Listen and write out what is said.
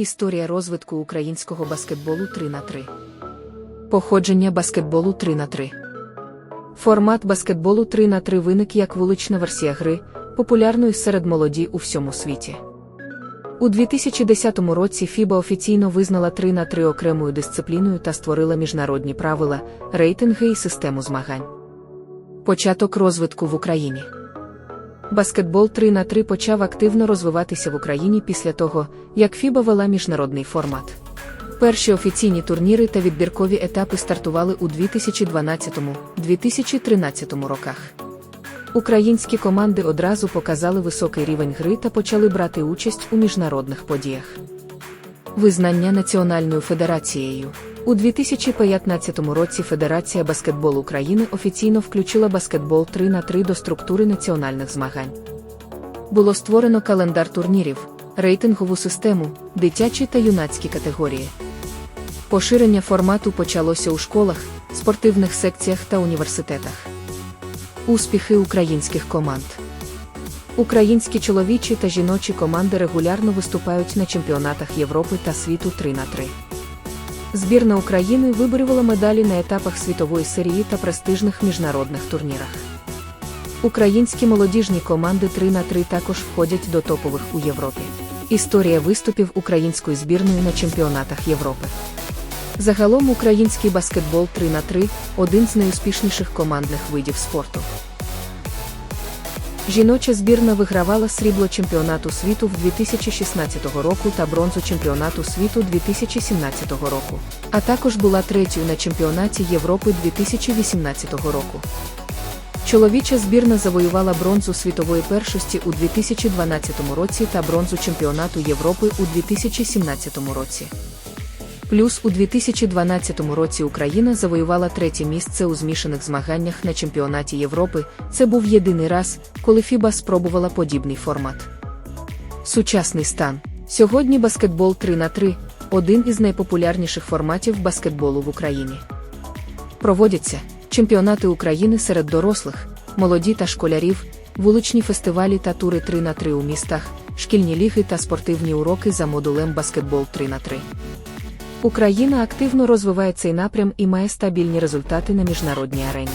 Історія розвитку українського баскетболу 3 на 3 Походження баскетболу 3 на 3 Формат баскетболу 3 на 3 виник як вулична версія гри, популярної серед молоді у всьому світі. У 2010 році FIBA офіційно визнала 3 на 3 окремою дисципліною та створила міжнародні правила, рейтинги і систему змагань. Початок розвитку в Україні. Баскетбол 3 на 3 почав активно розвиватися в Україні після того, як FIBA вела міжнародний формат. Перші офіційні турніри та відбіркові етапи стартували у 2012-2013 роках. Українські команди одразу показали високий рівень гри та почали брати участь у міжнародних подіях. Визнання Національною федерацією. У 2015 році Федерація баскетболу України офіційно включила баскетбол 3 на 3 до структури національних змагань. Було створено календар турнірів, рейтингову систему, дитячі та юнацькі категорії. Поширення формату почалося у школах, спортивних секціях та університетах. Успіхи українських команд. Українські чоловічі та жіночі команди регулярно виступають на чемпіонатах Європи та світу 3 на 3 Збірна України виборювала медалі на етапах світової серії та престижних міжнародних турнірах. Українські молодіжні команди 3 на 3 також входять до топових у Європі. Історія виступів української збірної на чемпіонатах Європи. Загалом український баскетбол 3 на 3 один з найуспішніших командних видів спорту. Жіноча збірна вигравала срібло чемпіонату світу в 2016 року та бронзу чемпіонату світу 2017 року, а також була третьою на чемпіонаті Європи 2018 року. Чоловіча збірна завоювала бронзу світової першості у 2012 році та бронзу чемпіонату Європи у 2017 році. Плюс у 2012 році Україна завоювала третє місце у змішаних змаганнях на чемпіонаті Європи. Це був єдиний раз, коли FIBA спробувала подібний формат. Сучасний стан. Сьогодні баскетбол 3 на 3 один із найпопулярніших форматів баскетболу в Україні. Проводяться чемпіонати України серед дорослих, молоді та школярів, вуличні фестивалі та тури 3 на 3 у містах, шкільні ліги та спортивні уроки за модулем баскетбол 3 на 3 Україна активно розвиває цей напрям і має стабільні результати на міжнародній арені.